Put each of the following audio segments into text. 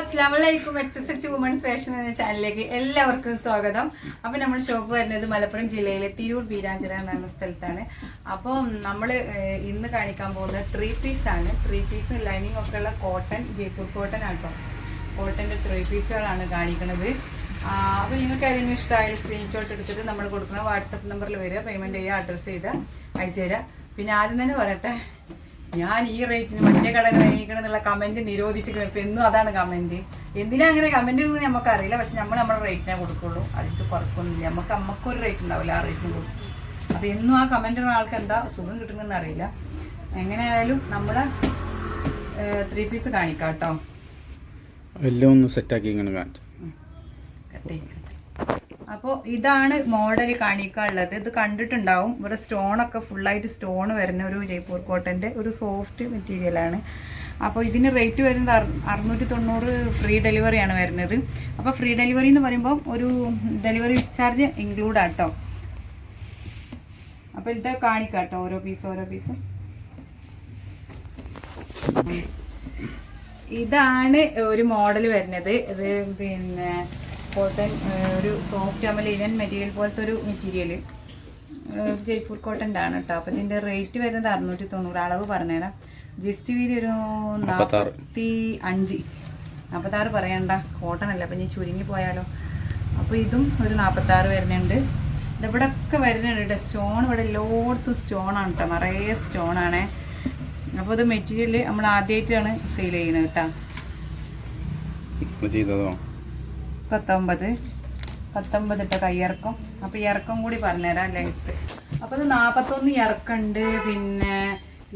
അസ്ലാം വലൈക്കും H S H women's fashion എന്ന ചാനലിലേക്ക് എല്ലാവർക്കും സ്വാഗതം. അപ്പൊ നമ്മൾ ഷോപ്പ് വരുന്നത് മലപ്പുറം ജില്ലയിലെ തിരൂർ വീരാഞ്ചന എന്ന സ്ഥലത്താണ്. അപ്പോൾ നമ്മൾ ഇന്ന് കാണിക്കാൻ പോകുന്നത് ത്രീ പീസ് ആണ്. ത്രീ പീസ് ലൈനിങ് ഒക്കെ ഉള്ള കോട്ടൺ ജയ്പൂർ കോട്ടൺ ആട്ടോ കോട്ടന്റെ ത്രീ പീസുകളാണ് കാണിക്കുന്നത്. അപ്പോൾ അപ്പൊ നിങ്ങൾക്ക് അതിന് ഇഷ്ടമായ സ്ക്രീൻഷോട്ട് എടുത്തിട്ട് നമ്മൾ കൊടുക്കുന്ന വാട്സപ്പ് നമ്പറിൽ വരിക. പേയ്മെന്റ് ചെയ്യുക അഡ്രസ്സ് ചെയ്ത അയച്ചു തരാം. പിന്നെ ആദ്യം തന്നെ പറയട്ടെ ഞാൻ ഈ റേറ്റിന് മറ്റേ കട വാങ്ങിക്കണം എന്നുള്ള കമന്റ് നിരോധിച്ചിരിക്കണം ഇപ്പൊ എന്നും അതാണ് കമന്റ് എന്തിനാ അങ്ങനെ കമന്റ് ഇടുന്നത് നമുക്ക് അറിയില്ല പക്ഷെ നമ്മൾ നമ്മുടെ റേറ്റിനെ കൊടുക്കുള്ളൂ. അതിട്ട് കുറക്കൊന്നുമില്ല നമുക്ക് നമുക്കൊരു റേറ്റ് ഉണ്ടാവില്ല ആ റേറ്റിന് കൊടുക്കും അപ്പൊ എന്നും ആ കമന്റ് ആൾക്ക് എന്താ സുഖം കിട്ടുന്ന അറിയില്ല. എങ്ങനെയായാലും നമ്മളെ ത്രീ പീസ് കാണിക്കാം കേട്ടോ. എല്ലാം ഒന്ന് സെറ്റാക്കി ഇങ്ങനെ കാണിച്ചു. അപ്പോൾ ഇതാണ് മോഡൽ കാണിക്കാനുള്ളത്. ഇത് കണ്ടിട്ടുണ്ടാവും. ഇവിടെ സ്റ്റോണൊക്കെ ഫുള്ളായിട്ട് സ്റ്റോൺ വരുന്ന ഒരു ജയ്പൂർ കോട്ടന്റെ ഒരു സോഫ്റ്റ് മെറ്റീരിയലാണ് അപ്പോൾ ഇതിന് റേറ്റ് വരുന്നത് അറു- അറുന്നൂറ്റി തൊണ്ണൂറ് ഫ്രീ ഡെലിവറിയാണ് വരുന്നത്. അപ്പോൾ ഫ്രീ ഡെലിവറി എന്ന് പറയുമ്പോൾ ഒരു ഡെലിവറി ചാർജ് ഇൻക്ലൂഡ് ആട്ടോ. അപ്പോൾ ഇത് കാണിക്കാം കേട്ടോ ഓരോ പീസ് ഓരോ പീസ് ഇതാണ് ഒരു മോഡൽ വരുന്നത്. ഇത് പിന്നെ കോട്ടൺ ഒരു സോഫ്റ്റ് അമല ഇവൻ മെറ്റീരിയൽ പോലത്തെ ഒരു മെറ്റീരിയൽ ജയ്പൂർ കോട്ടന്റെ ആണ് കേട്ടോ അപ്പം ഇതിന്റെ റേറ്റ് വരുന്നത് അറുന്നൂറ്റി തൊണ്ണൂറ് അളവ് പറഞ്ഞുതരാം ജസ്റ്റ് വീതി ഒരു. നാൽപ്പത്തി അഞ്ച്. നാൽപ്പത്താറ് പറയണ്ട. കോട്ടൺ അല്ല. അപ്പം ഇനി ചുരുങ്ങി പോയാലോ. അപ്പോൾ ഇതും ഒരു നാൽപ്പത്താറ് വരുന്നുണ്ട്. ഇതിവിടെ ഒക്കെ വരുന്നുണ്ട് കേട്ടോ സ്റ്റോൺ ഇവിടെ എല്ലായിടത്തും സ്റ്റോണാണ് കേട്ടോ നിറയെ സ്റ്റോണാണേ അപ്പോൾ ഇത് മെറ്റീരിയൽ നമ്മൾ ആദ്യമായിട്ടാണ് സെയിൽ ചെയ്യുന്നത് കേട്ടോ ചെയ്തതോ? പത്തൊമ്പത് പത്തൊമ്പത് ഇട്ട കയ്യിറക്കം അപ്പോൾ ഇറക്കം കൂടി പറഞ്ഞുതരാം ലെങ്ത്ത് അപ്പോൾ ഇത് നാൽപ്പത്തൊന്ന് ഇറക്കുണ്ട് പിന്നെ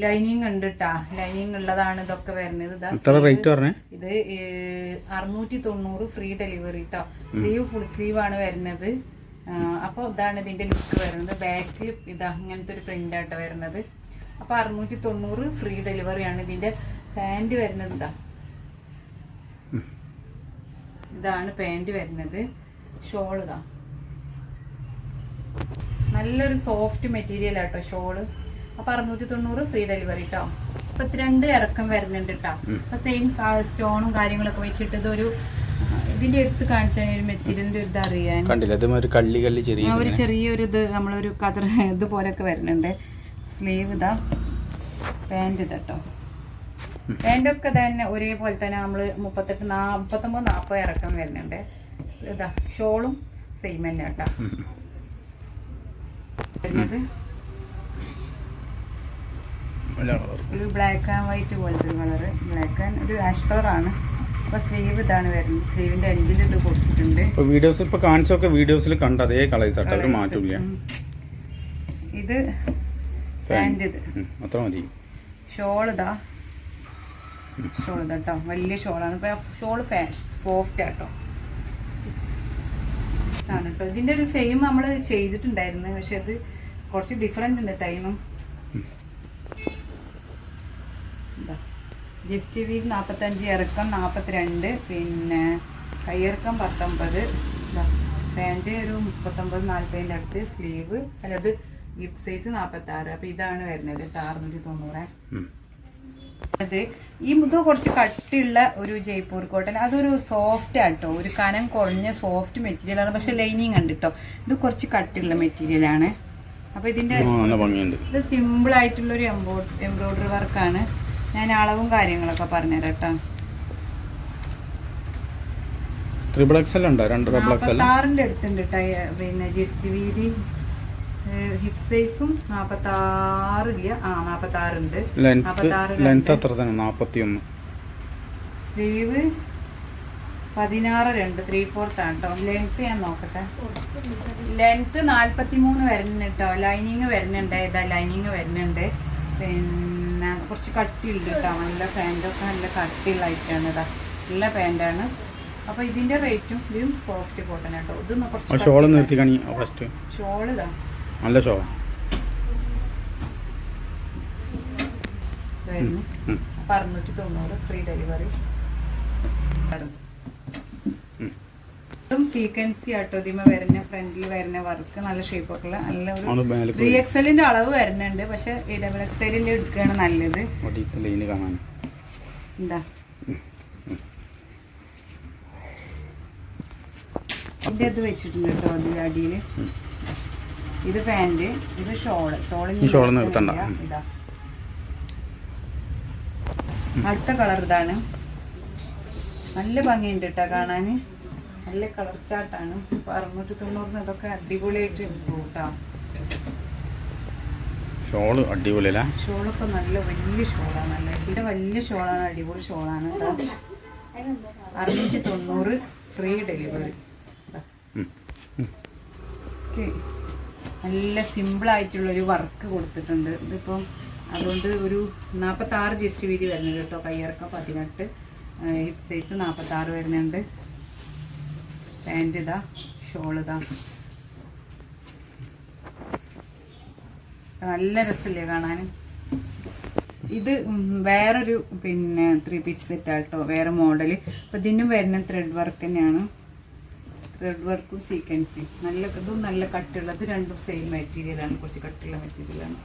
ലൈനിങ് ഉണ്ട് കേട്ടാ ലൈനിങ് ഉള്ളതാണ് ഇതൊക്കെ വരുന്നത്. ഇതാ അറുന്നൂറ്റി തൊണ്ണൂറ് ഫ്രീ ഡെലിവറി കേട്ടോ സ്ലീവ് ഫുൾ സ്ലീവ് ആണ് വരുന്നത്. അപ്പോൾ ഇതാണ് ഇതിന്റെ ലുക്ക് വരുന്നത്. ബാക്ക് ഇതാ ഇങ്ങനത്തെ ഒരു പ്രിന്റ് ആട്ടോ വരുന്നത്. അപ്പോൾ അറുന്നൂറ്റി തൊണ്ണൂറ് ഫ്രീ ഡെലിവറി ആണ് ഇതിന്റെ പാന്റ് വരുന്നത് ഇതാ. ഇതാണ് പാന്റ് വരുന്നത്. ഷോൾ ഇതാ. നല്ലൊരു സോഫ്റ്റ് മെറ്റീരിയൽ ആട്ടോ ഷോൾ. അപ്പൊ അറുന്നൂറ്റി തൊണ്ണൂറ് ഫ്രീ ഡെലിവറി കേട്ടോ മുപ്പത്തിരണ്ട് ഇറക്കം വരുന്നുണ്ട് കേട്ടോ അപ്പൊ സെയിം സ്റ്റോണും കാര്യങ്ങളൊക്കെ വെച്ചിട്ട് ഇതൊരു ഇതിന്റെ അടുത്ത് കാണിച്ചാൽ ഒരു മെറ്റീരിയലിന്റെ ഒരു ഇത് അറിയാൻ. ഒരു ചെറിയൊരു ഇത് നമ്മളൊരു കതർ ഇതുപോലൊക്കെ വരുന്നുണ്ട്. സ്ലീവ് ഇതാ. പാന്റ് ഇതട്ടോ പാന്റൊക്കെ തന്നെ ഒരേപോലെ തന്നെ നമ്മൾ മുപ്പത്തെട്ട് മുപ്പത്തൊമ്പത് നാൽപ്പത് ഇറക്കം വരുന്നുണ്ട്. ഇതാ ഷോളും സെയിം തന്നെ കേട്ടോ. വരുന്നത്. ഒരു ബ്ലാക്ക് ആൻഡ് വൈറ്റ് പോലത്തെ ഒരു കളറ്. ബ്ലാക്ക് ആൻഡ് ഒരു ആഷ് കളറാണ് അപ്പോൾ സ്ലീവ് ഇതാണ് വരുന്നത്. സ്ലീവിന്റെ എൻഡിൽ ഇത് കൊടുത്തിട്ടുണ്ട്. വീഡിയോസ് ഇപ്പൊ കാണിച്ചൊക്കെ വീഡിയോസിൽ കണ്ട അതേ കളേഴ്സ് ആട്ടോ. ഒരു മാറ്റമില്ല. ഇത് പാന്റ് ഇത്. അത്ര മതി. ഷോൾ ഇതാ. ഷോൾ കേട്ടോ വലിയ ഷോളാണ്. ഇപ്പൊ ഷോൾ സോഫ്റ്റ് ആട്ടോ. ആണ് കേട്ടോ ഇതിന്റെ ഒരു സെയിം നമ്മൾ ചെയ്തിട്ടുണ്ടായിരുന്നു. പക്ഷെ അത് കുറച്ച് ഡിഫറെന്റ് ഉണ്ട് ടൈമും ജസ്റ്റ് വി നാൽപ്പത്തഞ്ച് ഇറക്കം നാൽപ്പത്തിരണ്ട് പിന്നെ കയ്യിറക്കം പത്തൊമ്പത്. പാന്റ് ഒരു മുപ്പത്തൊമ്പത് നാൽപ്പതിന്റെ അടുത്ത്. സ്ലീവ് അല്ലത് ഗിഫ്റ്റ് സൈസ് നാൽപ്പത്താറ് അപ്പം ഇതാണ് വരുന്നത്. കേട്ടോ അറുന്നൂറ്റി തൊണ്ണൂറ്. അത് ഈ ഇത് കുറച്ച് കട്ടിയുള്ള ഒരു ജയ്പൂർ കോട്ടൺ. അതൊരു സോഫ്റ്റ് ആട്ടോ ഒരു കനം കുറഞ്ഞ സോഫ്റ്റ് മെറ്റീരിയൽ ആണ്. പക്ഷെ ലൈനിങ് ഉണ്ട് കേട്ടോ ഇത് കുറച്ച് കട്ടിയുള്ള മെറ്റീരിയൽ ആണ്. അപ്പൊ ഇതിന്റെ ഇത് സിമ്പിൾ ആയിട്ടുള്ള ഒരു എംബ്രോയിഡറി വർക്കാണ് ഞാൻ അളവും കാര്യങ്ങളൊക്കെ പറഞ്ഞുതരാം കേട്ടോ ത്രിബിൾ എക്സൽ ഉണ്ടോ? രണ്ട് ത്രിബിൾ എക്സൽ അടുത്തുണ്ട് കേട്ടോ പിന്നെ ജസ്റ്റ് വീതി. ഹിപ്പ് സൈസും നാൽപ്പത്തി ആറില്ല ആ നാപ്പത്തി ആറുണ്ട് ലെങ്ത് അത്ര തന്നെ നാപ്പത്തി ഒന്ന് സ്ലീവ് പതിനാറ് രണ്ട് ത്രീ ഫോർത്ത് ആണ് കേട്ടോ ലെങ്ത് ഞാൻ നോക്കട്ടെ. ലെങ്ത് നാൽപ്പത്തി മൂന്ന് വരുന്നുണ്ട് കേട്ടോ ലൈനിങ് വരുന്നുണ്ട് ഇതാ ലൈനിങ് വരുന്നുണ്ട്. പിന്നെ കുറച്ച് കട്ടിയുണ്ട് കേട്ടോ നല്ല പാന്റൊക്കെ നല്ല കട്ടിയുള്ള ഐറ്റാണ് ഇതാ നല്ല പാന്റാണ് അപ്പൊ ഇതിന്റെ റേറ്റും ഇതും സോഫ്റ്റ് കോട്ടൺ കേട്ടോ ഇതൊന്ന് കുറച്ച് ഷോൾ നിർത്തി ഷോൾ ഇതാ. നല്ല ഷോ അറുന്നൂറ്റി തൊണ്ണൂറ് ഫ്രീ ഡെലിവറി ഇതും സീക്വൻസി ആട്ടോ. ഇതിമ വരുന്ന ഫ്രണ്ടിൽ വരുന്ന വർക്ക് നല്ല ഒരു ത്രീ എക്സലിന്റെ അളവ് വരുന്നുണ്ട്. പക്ഷെ ഡബിൾ എക്സലിന്റെ എടുക്കുകയാണ് നല്ലത്. ഒടിയത്തെ ലൈന് കാണാൻ. എന്താ? ഇതിന്റെ ഇത് വെച്ചിട്ടുണ്ട് കേട്ടോ അതിൽ അടിയിൽ ഇത് പാന്റ് ഇത് ഷോൾ. ഷോൾ ഈ shawl നിർത്തണ്ട. ഇതാ. അടുത്ത കളർ ഇതാണ്. നല്ല ഭംഗിയുണ്ട് കേട്ടോ കാണാൻ. നല്ല കളർ ചാട്ടാണ് ഇപ്പൊ അറുന്നൂറ്റി തൊണ്ണൂറിന് ഇതൊക്കെ അടിപൊളിയായിട്ട് കൂട്ടാം ഷോൾ അടിപൊളിയല്ലേ? ഷോളൊക്കെ നല്ല വലിയ ഷോളാണ് നല്ല ഇതിന്റെ വലിയ ഷോളാണ് അടിപൊളി ഷോളാണ് അറുന്നൂറ്റി തൊണ്ണൂറ് ഫ്രീ ഡെലിവറി. ഓക്കെ. നല്ല സിമ്പിളായിട്ടുള്ളൊരു വർക്ക് കൊടുത്തിട്ടുണ്ട്. ഇതിപ്പം അതുകൊണ്ട് ഒരു നാൽപ്പത്താറ് ജസ്റ്റ് വീതി വരുന്നുണ്ട് കേട്ടോ കയ്യിറക്കം പതിനെട്ട്. ഹിപ്പ് സൈസ് നാൽപ്പത്താറ് വരുന്നുണ്ട്. പാന്റ് ഇതാ ഷോൾ ഇതാ. നല്ല രസമില്ലേ കാണാൻ. ഇത് വേറൊരു പിന്നെ ത്രീ പീസ് സെറ്റ് ആട്ടോ വേറെ മോഡൽ അപ്പം ഇതിനും വരുന്ന ത്രെഡ് വർക്ക് തന്നെയാണ്. ത്രെഡ് വർക്കും സീക്വൻസും നല്ല ഇതും നല്ല കട്ടുള്ളത് രണ്ടും സെയിം മെറ്റീരിയലാണ് കുറച്ച് കട്ടുള്ള മെറ്റീരിയലാണ്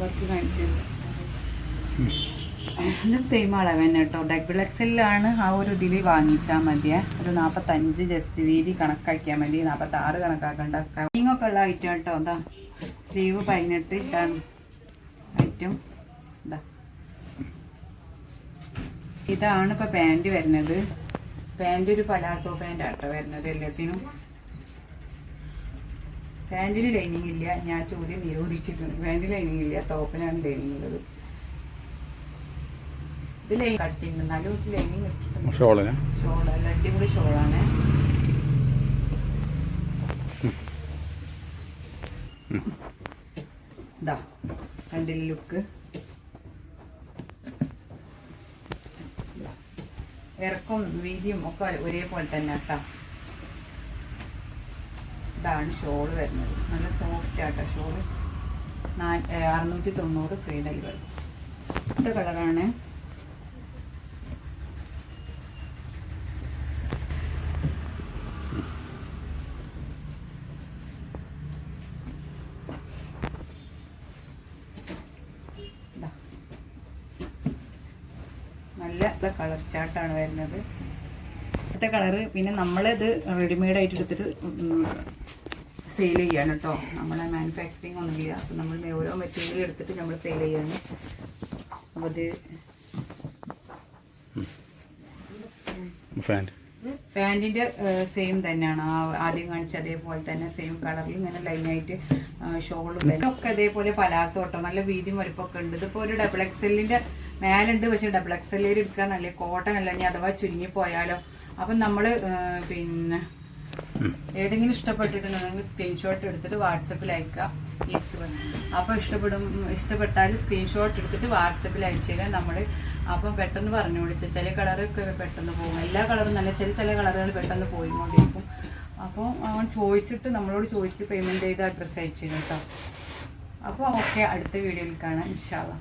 വർക്ക് കാണിച്ചത് ഇതും സെയിം അളവ് തന്നെ കേട്ടോ. ഡബിൾ എക്സലിലാണ് ആ ഒരു ഇതിൽ വാങ്ങിച്ചാൽ മതിയെ ഒരു നാൽപ്പത്തഞ്ച് ജസ്റ്റ് വീതി കണക്കാക്കിയാൽ മതി. നാൽപ്പത്താറ് കണക്കാക്കണ്ട. ഒക്കെ ഉള്ള ഐറ്റം കേട്ടോ. എന്താ സ്ലീവ് പതിനെട്ട് ഇട്ടാണ് ഐറ്റം ഇതാ. ഇതാണ് ഇപ്പൊ പാന്റ് വരുന്നത്. പാന്റ് ഒരു പലാസോ പാന്റ് ആട്ടോ വരുന്നത് എല്ലാത്തിനും? പാന്റിന് ലൈനിങ് ഇല്ല. ഞാൻ ചോദ്യം നിരോധിച്ചിട്ടുണ്ട്. പാന്റ് ലൈനിങ് ഇല്ല ടോപ്പിനാണ് ലൈനിങ് ഉള്ളത്. ഇത് ലൈൻ കട്ടിങ് എന്നാലും ലൈനിങ് ഇട്ടിട്ടുണ്ട്. ഷോളിന് ഷോൾ അല്ല അടിപൊളി ഷോളാണ്. ഇതാ കണ്ടില്ല ലുക്ക് ഇറക്കും വീതിയും ഒക്കെ ഒരേപോലെ തന്നെ കേട്ടോ ഇതാണ് ഷോൾ വരുന്നത്. നല്ല സോഫ്റ്റ് ആട്ടോ ഷോൾ. നാ അറുന്നൂറ്റി തൊണ്ണൂറ് ഫ്രീ ഡെലിവറി ഇത് കളറാണ് നല്ല കളർ ചാർട്ടാണ് വരുന്നത്. അടുത്ത കളറ് പിന്നെ നമ്മളിത് റെഡിമെയ്ഡ് ആയിട്ട് എടുത്തിട്ട് സെയിൽ ചെയ്യാണ് കേട്ടോ നമ്മളെ മാനുഫാക്ചറിങ് ഒന്നുമില്ല അപ്പം നമ്മൾ ഓരോ മെറ്റീരിയൽ എടുത്തിട്ട് നമ്മൾ സെയിൽ ചെയ്യാണ് അപ്പോൾ ഇത് പാന്റിന്റെ സെയിം തന്നെയാണ്. ആദ്യം കാണിച്ച അതേപോലെ തന്നെ സെയിം കളറിൽ ഇങ്ങനെ ലൈനായിട്ട് ഷോളും ഒക്കെ അതേപോലെ പലാസോ കേട്ടോ നല്ല വീതിയും വലുപ്പമൊക്കെ ഉണ്ട്. ഇതിപ്പോൾ ഒരു ഡബിൾ എക്സലിന്റെ മേലുണ്ട് പക്ഷേ ഡബിൾ എക്സലിൽ എടുക്കാൻ നല്ല കോട്ടൺ അല്ല. ഇനി അഥവാ ചുരുങ്ങി പോയാലോ. അപ്പം നമ്മൾ പിന്നെ ഏതെങ്കിലും ഇഷ്ടപ്പെട്ടിട്ടുണ്ടെങ്കിൽ സ്ക്രീൻഷോട്ട് എടുത്തിട്ട് വാട്സപ്പിൽ അയക്കുക അപ്പൊ അപ്പോൾ ഇഷ്ടപ്പെടും ഇഷ്ടപ്പെട്ടാൽ സ്ക്രീൻഷോട്ട് എടുത്തിട്ട് വാട്സപ്പിൽ അയച്ചാൽ നമ്മൾ അപ്പം പെട്ടെന്ന് പറഞ്ഞു വിളിച്ച ചില കളറൊക്കെ പെട്ടെന്ന് പോകും. എല്ലാ കളറും നല്ല ചില ചില കളറുകൾ പെട്ടെന്ന് പോയിക്കൊണ്ടിരിക്കും. അപ്പോൾ അവൻ ചോദിച്ചിട്ട് നമ്മളോട് ചോദിച്ച് പേയ്മെന്റ് ചെയ്ത് അഡ്രസ്സ് അയച്ചു തരും കേട്ടോ അപ്പോൾ ഓക്കെ അടുത്ത വീഡിയോയിൽ കാണാം ഇൻഷാല്ലാം